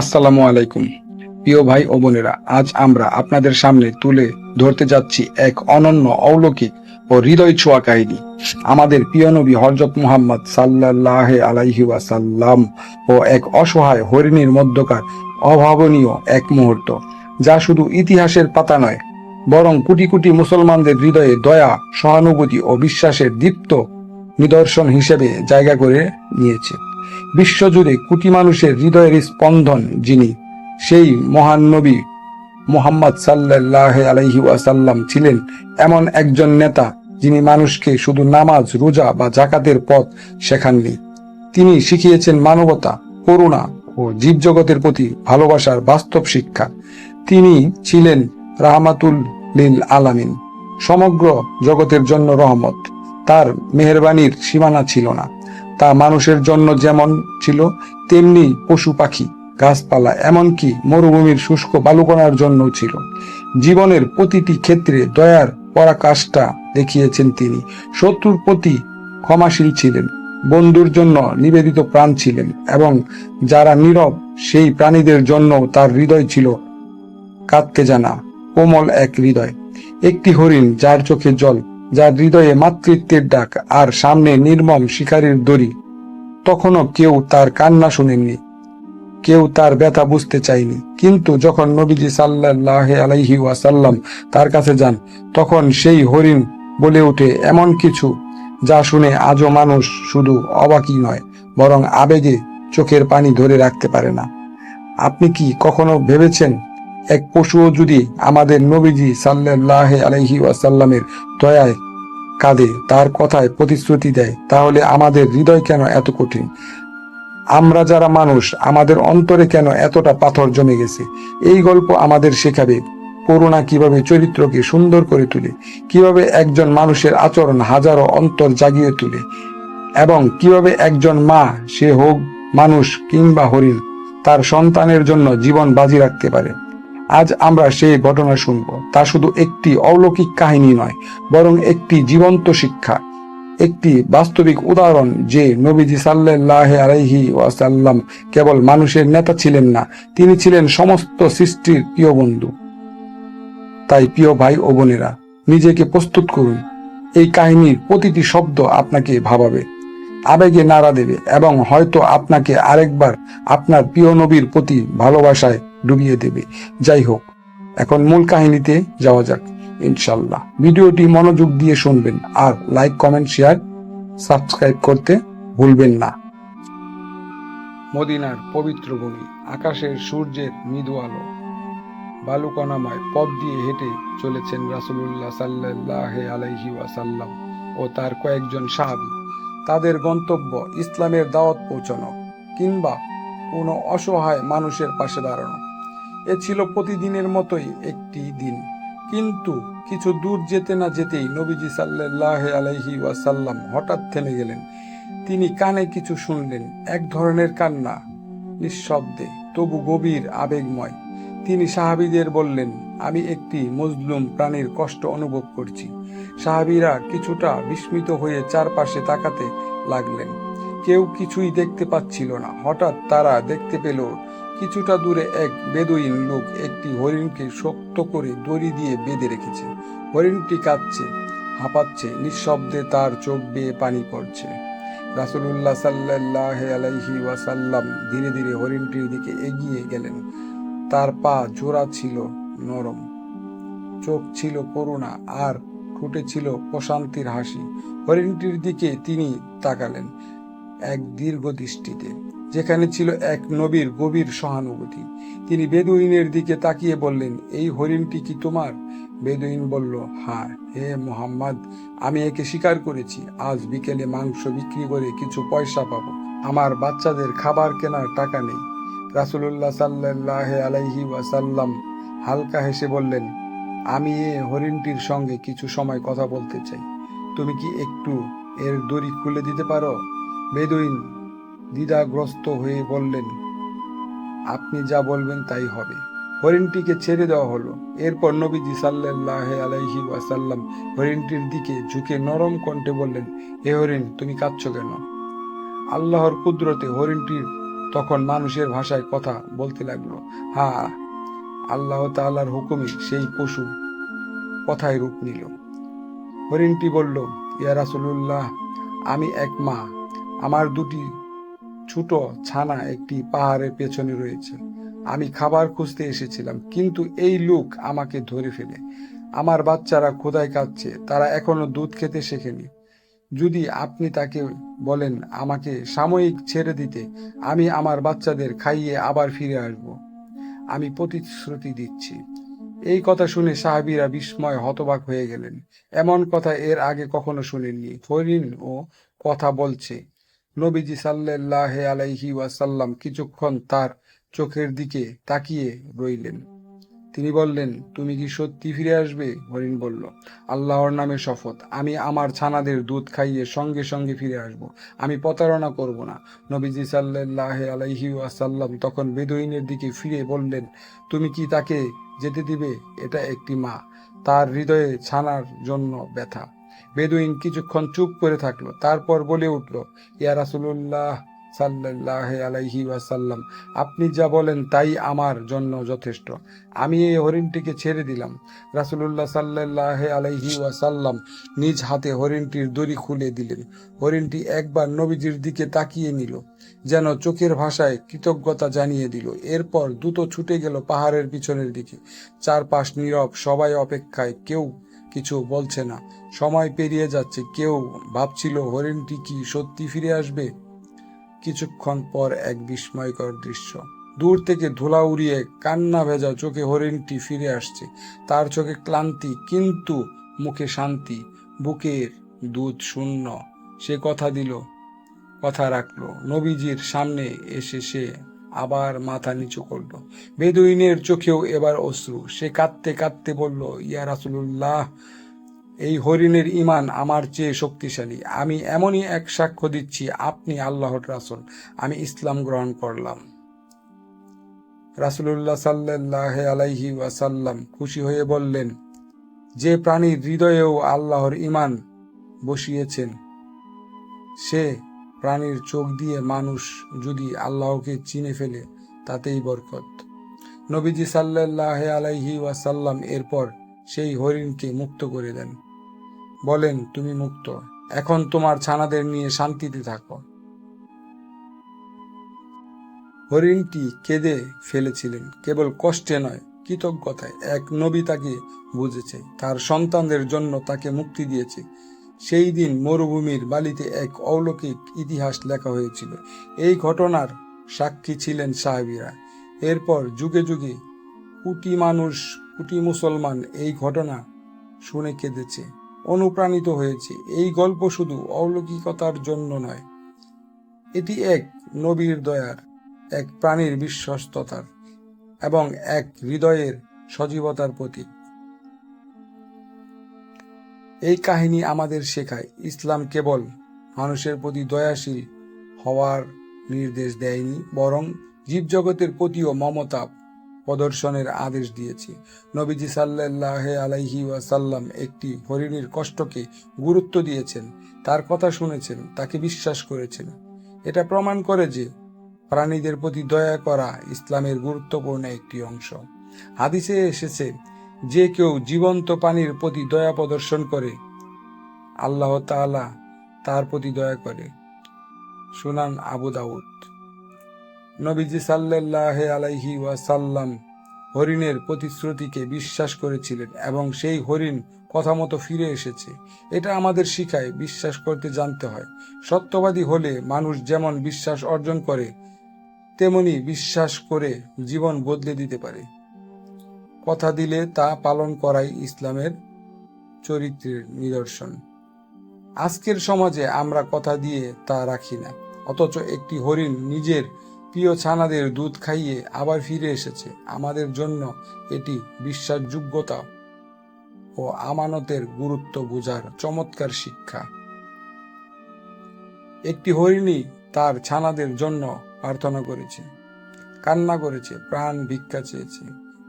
আসসালামু আলাইকুম। প্রিয় ভাই ও বোনেরা, আজ আমরা আপনাদের সামনে তুলে ধরতে যাচ্ছি এক অনন্য অলৌকিক ও হৃদয় ছোঁয়া কাহিনী। আমাদের প্রিয় নবী হরজত মুহাম্মদ সাল্লাহ আলাইহি ওয়াসাল্লাম ও এক অসহায় হরিণীর মধ্যকার অভাবনীয় এক মুহূর্ত, যা শুধু ইতিহাসের পাতা নয়, বরং কোটি কোটি মুসলমানদের হৃদয়ে দয়া, সহানুভূতি ও বিশ্বাসের দীপ্ত নিদর্শন হিসেবে জায়গা করে নিয়েছে। বিশ্বজুড়ে কোটি মানুষের হৃদয়ের স্পন্দন যিনি সেই মহান নবী মোহাম্মদ সাল্লাহ আলাইহি ওয়াসাল্লাম ছিলেন এমন একজন নেতা যিনি মানুষকে শুধু নামাজ, রোজা বা জাকাতের পথ শেখাননি। তিনি শিখিয়েছেন মানবতা, করুণা ও জীবজগতের প্রতি ভালোবাসার বাস্তব শিক্ষা। তিনি ছিলেন রাহমাতুল লিল আলামিন, সমগ্র জগতের জন্য রহমত। তার মেহরবানির সীমানা ছিল না। তা মানুষের জন্য যেমন ছিল, তেমনি পশু পাখি, গাছপালা, এমনকি মরুভূমির শুষ্ক বালুকণার জন্য ছিল। জীবনের প্রতিটি ক্ষেত্রে দয়ার পরাকাশটা দেখিয়েছেন তিনি। শত্রুর প্রতি ক্ষমাশীল ছিলেন, বন্ধুর জন্য নিবেদিত প্রাণ ছিলেন এবং যারা নীরব, সেই প্রাণীদের জন্য তার হৃদয় ছিল কাঁদতে জানা, কোমল এক হৃদয়। একটি হরিণ যার চোখে জল যার হৃদয়ে মাতৃত্বের ডাক আর সামনে নির্মম শিকারীর দড়ি। তখনও কেউ তার কান্না শুনেননি, কেউ তার ব্যথা বুঝতে চায়নি। কিন্তু যখন নবীজি সাল্লাহ আলাইহি ওয়াসাল্লাম তার কাছে যান, তখন সেই হরিণ বলে ওঠে, এমন কিছু যা শুনে আজও মানুষ শুধু অবাকই নয়, বরং আবেগে চোখের পানি ধরে রাখতে পারে না। আপনি কি কখনো ভেবেছেন এক পশুও যদি আমাদের নবীজি সাল্লাহ আলাইহি ওয়াসাল্লামের দয়ায় কাঁদে, তার কথায় প্রতিশ্রুতি দেয়, তাহলে আমাদের হৃদয় কেন এত কঠিন? আমরা যারা মানুষ, আমাদের অন্তরে কেন এতটা পাথর জমে গেছে? এই গল্প আমাদের শেখাবে, করুণা কীভাবে চরিত্রকে সুন্দর করে তুলে, কীভাবে একজন মানুষের আচরণ হাজারো অন্তর জাগিয়ে তুলে, এবং কীভাবে একজন মা, সে হোক মানুষ কিংবা হরিণ, তার সন্তানের জন্য জীবন বাজি রাখতে পারে। আজ আমরা সেই ঘটনা শুনব। তা শুধু একটি অলৌকিক কাহিনী নয়, বরং একটি জীবন্ত শিক্ষা। একটি বাস্তবিক উদাহরণ যে নবীজি সাল্লাহ আলাইহি ওয়াসাল্লাম কেবল মানুষের নেতা ছিলেন না, তিনি ছিলেন সমস্ত সৃষ্টির প্রিয় বন্ধু। তাই প্রিয় ভাই ও বোনেরা, নিজেকে প্রস্তুত করুন। এই কাহিনীর প্রতিটি শব্দ আপনাকে ভাবাবে, আবেগে নাড়া দেবে এবং হয়তো আপনাকে আরেকবার আপনার প্রিয় নবীর প্রতি ভালোবাসায় ডুবিয়ে দেবে। যাই হোক, এখন মূল কাহিনীতে যাওয়া যাক ইনশাল্লাহ ভিডিওটি মনোযোগ দিয়ে শুনবেন আর লাইক, কমেন্ট, শেয়ার, সাবস্ক্রাইব করতে ভুলবেন না। মদিনার পবিত্র ভূমি, আকাশের সূর্যের মৃদু আলো। বালুকণাময় পথ দিয়ে হেঁটে চলেছেন রাসুলুল্লাহ সাল্লাহ আলাইহি ওয়াসাল্লাম ও তার কয়েকজন সাহাবি। তাদের গন্তব্য ইসলামের দাওয়াত পৌঁছানো কিংবা কোনো অসহায় মানুষের পাশে দাঁড়ানো। এ ছিল প্রতিদিনের মতোই একটি দিন। কিন্তু কিছু দূর যেতে না যেতেই নবীজি সাল্লাহ আলাইহি ওয়াসাল্লাম হঠাৎ থেমে গেলেন। তিনি কানে কিছু শুনলেন, এক ধরনের কান্না, নিঃশব্দে, তবু গভীর, আবেগময়। তিনি সাহাবিদের বললেন, আমি একটি মজলুম প্রাণীর কষ্ট অনুভব করছি। সাহাবিরা কিছুটা বিস্মিত হয়ে চারপাশে তাকাতে লাগলেন। কেউ কিছুই দেখতে পাচ্ছিল না। হঠাৎ তারা দেখতে পেল কিছুটা দূরে এক বেদুইন লোক একটি হরিণকে শক্ত করে দড়ি দিয়ে বেঁধে রেখেছে। হরিণটি কাঁদছে হাঁপাচ্ছে, নিঃশব্দে তার চোখ বেয়ে পানি পড়ছে। রাসুলুল্লাহ সাল্লাহ আলাইহি ওয়াসাল্লাম ধীরে ধীরে হরিণটির দিকে এগিয়ে গেলেন। তার পা জোড়া ছিল নরম, চোখ ছিল করুণা আর ঠোঁটে ছিল প্রশান্তির হাসি। হরিণটির দিকে তিনি তাকালেন এক দীর্ঘ দৃষ্টিতে। যেখানে ছিল এক নবীর গভীর সহানুভূতি। তিনি বেদুইনের দিকে তাকিয়ে বললেন, এই হরিণটি কি তোমার? বেদুইন বলল হ্যাঁ হে মোহাম্মদ, আমি একে স্বীকার করেছি। আজ বিকেলে মাংস বিক্রি করে কিছু পয়সা পাবো। আমার বাচ্চাদের খাবার কেনার টাকা নেই। রাসুলুল্লাহ সাল্লাহ আলাইহি ওয়াসাল্লাম হালকা হেসে বললেন, আমি এ হরিণটির সঙ্গে কিছু সময় কথা বলতে চাই। তুমি কি একটু এর দড়ি খুলে দিতে পারো? বেদুইন দ্বিধাগ্রস্ত হয়ে বললেন, আপনি যা বলবেন তাই হবে। হরিণটিকে ছেড়ে দেওয়া হলো। এরপর নবীজি সাল্লাহ আলাইহি ওয়াসাল্লাম হরিণটির দিকে ঝুঁকে নরম কণ্ঠে বললেন হে হরিণ, তুমি কাঁদছ কেন? আল্লাহর কুদরতে হরিণটির তখন মানুষের ভাষায় কথা বলতে লাগল। হা, আল্লাহ তাআলার হুকুমে সেই পশু কথায় রূপ নিল। হরিণটি বলল, ইয়া রাসূলুল্লাহ, আমি এক মা, আমার দুটি ছোট ছানা একটি পাহাড়ের পেছনে রয়েছে। আমি খাবার খুঁজতে এসেছিলাম, কিন্তু এই লোক আমাকে ধরে ফেলে। আমার বাচ্চারা ক্ষুধায় কাঁদছে, তারা এখনও দুধ খেতে শেখেনি। যদি আপনি তাকে বলেন আমাকে সাময়িক ছেড়ে দিতে, আমি আমার বাচ্চাদের খাইয়ে আবার ফিরে আসব। আমি প্রতিশ্রুতি দিচ্ছি। এই কথা শুনে সাহাবিরা বিস্ময় হতবাক হয়ে গেলেন। এমন কথা এর আগে কখনো শুনেননি। হরিণ ও কথা বলছে। নবীজি সাল্লাহ আলাইহি ওয়াসাল্লাম কিছুক্ষণ তার চোখের দিকে তাকিয়ে রইলেন। তিনি বললেন, তুমি কি সত্যি ফিরে আসবে? হরিণ বলল, আল্লাহর নামে শপথ। আমি আমার ছানাদের দুধ খাইয়ে সঙ্গে সঙ্গে ফিরে আসব। আমি প্রতারণা করব না। নবীজি সাল্লাহ আলাইহি ওয়াসাল্লাম তখন বেদুইনের দিকে ফিরে বললেন, তুমি কি তাকে যেতে দিবে? এটা একটি মা। তার হৃদয়ে ছানার জন্য ব্যথা। বেদুইন কিছুক্ষণ চুপ করে থাকল, তারপর বলে উঠল, ইয়া রাসূলুল্লাহ সাল্লাহ আলাইহি ওয়াসাল্লাম, আপনি যা বলেন তাই আমার জন্য যথেষ্ট। আমি এই হরিণটিকে ছেড়ে দিলাম। রাসূলুল্লাহ সাল্লাহ আলাইহি ওয়াসাল্লাম নিজ হাতে হরিণটির দড়ি খুলে দিলেন। হরিণটি একবার নবীজির দিকে তাকিয়ে নিল, যেন চোখের ভাষায় কৃতজ্ঞতা জানিয়ে দিল। এরপর দ্রুত ছুটে গেল পাহাড়ের পিছনের দিকে। চারপাশ নীরব, সবাই অপেক্ষায়, কেউ কিছু বলছে না। সময় পেরিয়ে যাচ্ছে। কেউ ভাবছিল, হরিণটি কি সত্যি ফিরে আসবে? কিছুক্ষণ পর এক বিস্ময়কর দৃশ্য। দূর থেকে ধুলা উড়িয়ে কান্না ভেজা চোখে হরিণটি ফিরে আসছে। তার চোখে ক্লান্তি, কিন্তু মুখে শান্তি। বুকের দুধ শূন্য। সে কথা দিল, কথা রাখল। নবীজির সামনে এসে সে আবার মাথা নিচু করল। বেদুইনের চোখেও এবার অশ্রু। সে কাঁদতে কাঁদতে বলল, ইয়া রাসূলুল্লাহ, এই হরিণের ইমান আমার চেয়ে শক্তিশালী। আমি এমনই এক সাক্ষ্য দিচ্ছি, আপনি আল্লাহর রাসুল। আমি ইসলাম গ্রহণ করলাম। রাসূলুল্লাহ সাল্লাল্লাহু আলাইহি ওয়াসাল্লাম খুশি হয়ে বললেন, যে প্রাণীর হৃদয়েও আল্লাহর ইমান বসিয়েছেন, সে প্রাণীর চোখ দিয়ে মানুষ যদি আল্লাহকে চিনে ফেলে, তাতেই বরকত। নবীজি সাল্লাহ আলাইহি ওয়াসাল্লাম এরপর সেই হরিণকে মুক্ত করে দেন। বলেন, তুমি মুক্ত। এখন তোমার ছানাদের নিয়ে শান্তিতে থাকো। হরিণটি কেঁদে ফেলেছিলেন। কেবল কষ্টে নয়, কৃতজ্ঞতায়। এক নবী তাকে বুঝেছে। তার সন্তানদের জন্য তাকে মুক্তি দিয়েছে। সেই দিন মরুভূমির বালিতে এক অলৌকিক ইতিহাস লেখা হয়েছিল। এই ঘটনার সাক্ষী ছিলেন সাহাবিরা। এরপর যুগে যুগে কুটি মানুষ, কুটি মুসলমান এই ঘটনা শুনে কেঁদেছে, অনুপ্রাণিত হয়েছে। এই গল্প শুধু অলৌকিকতার জন্য নয়, এটি এক নবীর দয়ার, এক প্রাণীর বিশ্বস্ততার এবং এক হৃদয়ের সজীবতার প্রতীক। এই কাহিনী আমাদের শেখায়। ইসলাম কেবল মানুষের প্রতি দয়াশীল হওয়ার নির্দেশ দেয়নি, বরং জীবজগতের প্রতিও মমতা প্রদর্শনের আদেশ দিয়েছে। নবীজি সাল্লাহ আলাইহি ওয়াসাল্লাম একটি হরিণীর কষ্টকে গুরুত্ব দিয়েছেন, তার কথা শুনেছেন, তাকে বিশ্বাস করেছেন। এটা প্রমাণ করে যে প্রাণীদের প্রতি দয়া করা ইসলামের গুরুত্বপূর্ণ একটি অংশ। হাদিসে এসেছে যে কেউ জীবন্ত পানির প্রতি দয়া প্রদর্শন করে, আল্লাহ তাআলা তার প্রতি দয়া করে। সুনান আবু দাউদ। নবীজি সাল্লাহ আলাইহি ওয়াসাল্লাম হরিণের প্রতিশ্রুতিকে বিশ্বাস করেছিলেন এবং সেই হরিণ কথা মতো ফিরে এসেছে। এটা আমাদের শিখায় বিশ্বাস করতে জানতে হয়। সত্যবাদী হলে মানুষ যেমন বিশ্বাস অর্জন করে, তেমনি বিশ্বাস করে জীবন বদলে দিতে পারে। কথা দিলে তা পালন করাই ইসলামের চরিত্রের নিদর্শন। আজকের সমাজে আমরা কথা দিয়ে তা রাখি না, অথচ একটি হরিণ নিজের প্রিয় ছানাদের দুধ খাইয়ে আবার ফিরে এসেছে। আমাদের জন্য এটি বিশ্বাসযোগ্যতা ও আমানতের গুরুত্ব বোঝার চমৎকার শিক্ষা। একটি হরিণী তার ছানাদের জন্য প্রার্থনা করেছে, কান্না করেছে, প্রাণ ভিক্ষা চেয়েছে।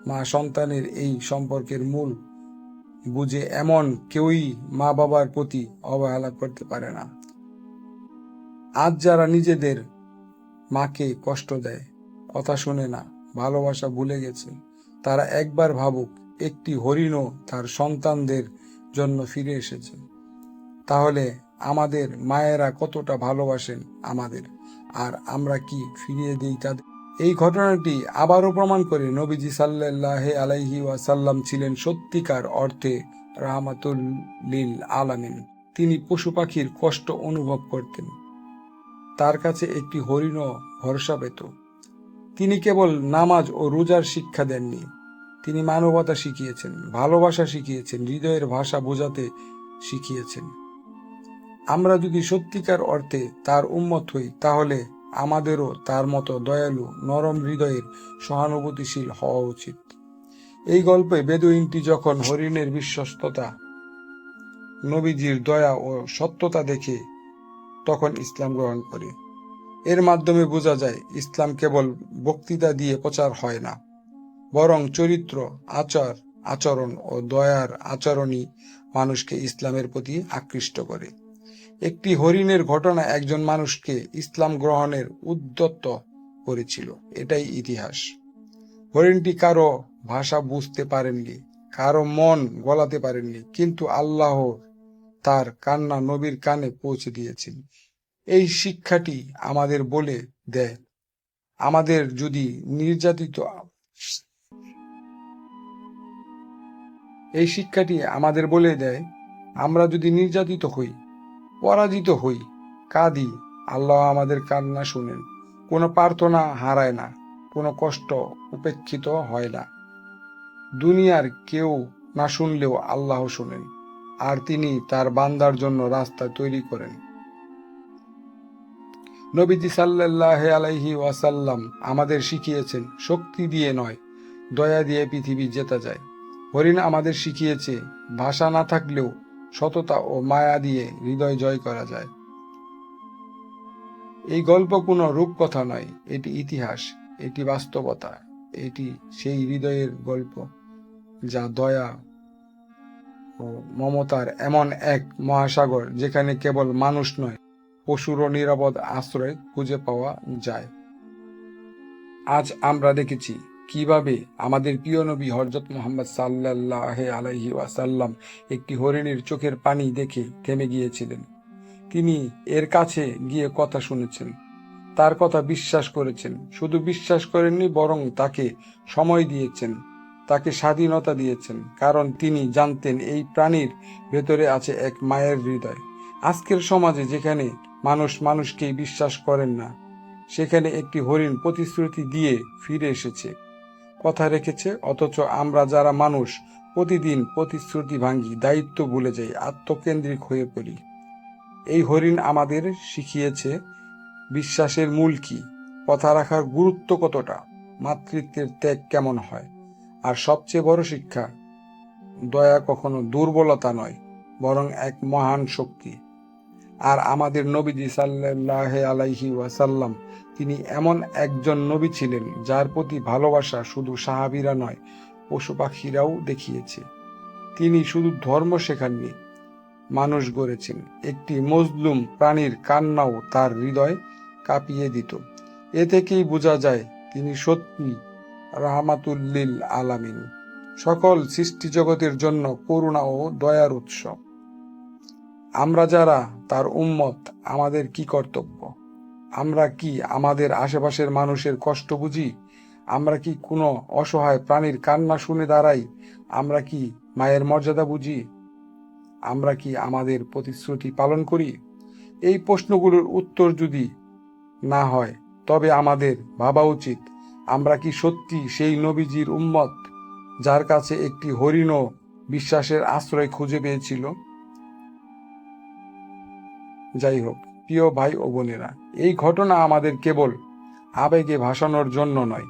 মা সন্তানের এই সম্পর্কের মূল বুঝে এমন কেউই মা বাবার প্রতি অবহেলা করতে পারে না। আজ যারা নিজেদের মাকে কষ্ট দেয়, কথা শুনে না, ভালোবাসা ভুলে গেছে, তারা একবার ভাবুক একটি হরিণও তার সন্তানদের জন্য ফিরে এসেছে। তাহলে আমাদের মায়েরা কতটা ভালোবাসেন আমাদের, আর আমরা কি ফিরিয়ে দিই তাদের? এই ঘটনাটি আবারও প্রমাণ করে নবীজি সাল্লাহ আলাইহি ওয়াসাল্লাম ছিলেন সত্যিকার অর্থে রাহমাতুল লিল আলামিন। তিনি পশু পাখির কষ্ট অনুভব করতেন। তার কাছে একটি হরিণও ভরসা পেত তিনি কেবল নামাজ ও রোজার শিক্ষা দেননি। তিনি মানবতা শিখিয়েছেন, ভালোবাসা শিখিয়েছেন, হৃদয়ের ভাষা বোঝাতে শিখিয়েছেন। আমরা যদি সত্যিকার অর্থে তার উন্মত হই, তাহলে আমাদেরও তার মতো দয়ালু, নরম হৃদয়ের সহানুভূতিশীল হওয়া উচিত। এই গল্পে বেদুইনটি যখন হরিণের বিশ্বস্ততা, নবীজির দয়া ও সত্যতা দেখে তখন ইসলাম গ্রহণ করে। এর মাধ্যমে বোঝা যায়, ইসলাম কেবল বক্তৃতা দিয়ে প্রচার হয় না, বরং চরিত্র, আচার, আচরণ ও দয়ার আচরণই মানুষকে ইসলামের প্রতি আকৃষ্ট করে। একটি হরিণের ঘটনা একজন মানুষকে ইসলাম গ্রহণের উদ্যত্ত করেছিল। এটাই ইতিহাস। হরিণটি কারও ভাষা বুঝতে পারেননি, কারও মন গলাতে পারেননি, কিন্তু আল্লাহ তার কান্না নবীর কানে পৌঁছে দিয়েছেন। এই শিক্ষাটি আমাদের বলে দেয়, আমাদের যদি নির্যাতিত এই শিক্ষাটি আমাদের বলে দেয়, আমরা যদি নির্যাতিত হই পরাজিত হই। কাঁদি, আল্লাহ আমাদের কান্না শুনেন। কোনো প্রার্থনা হারায় না, কোনো কষ্ট উপেক্ষিত হয় না। দুনিয়ার কেউ না শুনলেও আল্লাহ শুনেন, আর তিনি তার বান্দার জন্য রাস্তা তৈরি করেন। নবীজি সাল্লাহ আলাইহি ওয়াসাল্লাম আমাদের শিখিয়েছেন, শক্তি দিয়ে নয়, দয়া দিয়ে পৃথিবী জেতা যায়। হরিণ আমাদের শিখিয়েছে, ভাষা না থাকলেও সততা ও মায়া দিয়ে হৃদয় জয় করা যায়। এই গল্প কোনো রূপকথা নয়, এটি ইতিহাস, এটি বাস্তবতা, এটি সেই হৃদয়ের গল্প যা দয়া ও মমতার এমন এক মহাসাগর যেখানে কেবল মানুষ নয় পশুরও নিরাপদ আশ্রয় খুঁজে পাওয়া যায়। আজ আমরা দেখেছি কীভাবে আমাদের প্রিয় নবী হরজত মোহাম্মদ সাল্লাহ আলাইহি ওয়াসাল্লাম একটি হরিণের চোখের পানি দেখে থেমে গিয়েছিলেন। তিনি এর কাছে গিয়ে কথা শুনেছেন, তার কথা বিশ্বাস করেছেন, শুধু বিশ্বাস করেননি, বরং তাকে সময় দিয়েছেন, তাকে স্বাধীনতা দিয়েছেন, কারণ তিনি জানতেন এই প্রাণীর ভেতরে আছে এক মায়ের হৃদয়। আজকের সমাজে যেখানে মানুষ মানুষকেই বিশ্বাস করেন না, সেখানে একটি হরিণ প্রতিশ্রুতি দিয়ে ফিরে এসেছে। কথা রেখেছে, অথচ আমরা যারা মানুষ, প্রতিদিন প্রতিশ্রুতি ভাঙ্গি দায়িত্ব ভুলে যাই, আত্মকেন্দ্রিক হয়ে পড়ি। এই হরিণ আমাদের শিখিয়েছে, বিশ্বাসের মূল কি, কথা রাখার গুরুত্ব কতটা, মাতৃত্বের ত্যাগ কেমন হয়, আর সবচেয়ে বড় শিক্ষা, দয়া কখনো দুর্বলতা নয়, বরং এক মহান শক্তি। আর আমাদের নবীজি সাল্লাহ আলাইহি ওয়াসাল্লাম, তিনি এমন একজন নবী ছিলেন যার প্রতি ভালোবাসা শুধু সাহাবিরা নয় পশু পাখিরাও দেখিয়েছে। তিনি শুধু ধর্ম শেখাননি, মানুষ গড়েছেন। একটি মজলুম প্রাণীর কান্নাও তার হৃদয় কাঁপিয়ে দিত। এ থেকেই বোঝা যায়, তিনি সত্যি রাহমাতুল্লিল আলামিন। সকল সৃষ্টি জগতের জন্য করুণা ও দয়ার উৎস। আমরা যারা, তার উম্মত আমাদের কি কর্তব্য? আমরা কি আমাদের আশেপাশের মানুষের কষ্ট বুঝি? আমরা কি কোনো অসহায় প্রাণীর কান্না শুনে দাঁড়াই? আমরা কি মায়ের মর্যাদা বুঝি? আমরা কি আমাদের প্রতিশ্রুতি পালন করি? এই প্রশ্নগুলোর উত্তর যদি না হয়, তবে আমাদের ভাবা উচিত, আমরা কি সত্যি সেই নবীজির উম্মত, যার কাছে একটি হরিণও বিশ্বাসের আশ্রয় খুঁজে পেয়েছিল? যাই হোক প্রিয় ভাই ও বোনেরা, এই ঘটনা আমাদের কেবল আবেগে ভাসানোর জন্য নয়,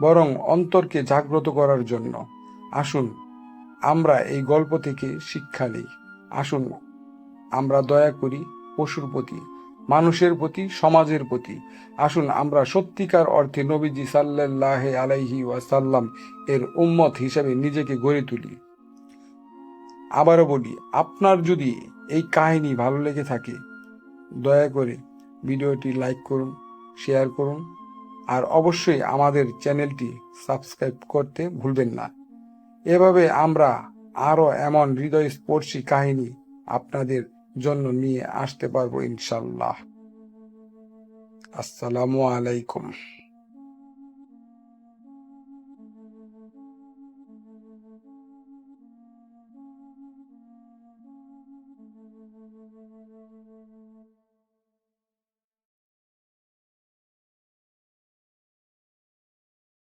বরং অন্তরকে জাগ্রত করার জন্য। আসুন, আমরা এই গল্প থেকে শিক্ষা নিই। আসুন, আমরা দয়া করি পশুর প্রতি, মানুষের প্রতি, সমাজের প্রতি। আসুন, আমরা সত্যিকার অর্থে নবীজি সাল্লাহ আলাইহি ওয়াসাল্লাম এর উম্মত হিসেবে নিজেকে গড়ে তুলি। আবারও বলি, আপনার যদি এই কাহিনী ভালো লেগে থাকে, দয়া করে ভিডিওটি লাইক করুন, শেয়ার করুন, আর অবশ্যই আমাদের চ্যানেলটি সাবস্ক্রাইব করতে ভুলবেন না। এভাবে আমরা আরও এমন হৃদয়স্পর্শী কাহিনী আপনাদের জন্য নিয়ে আসতে পারব ইনশাল্লাহ আসসালামু আলাইকুম।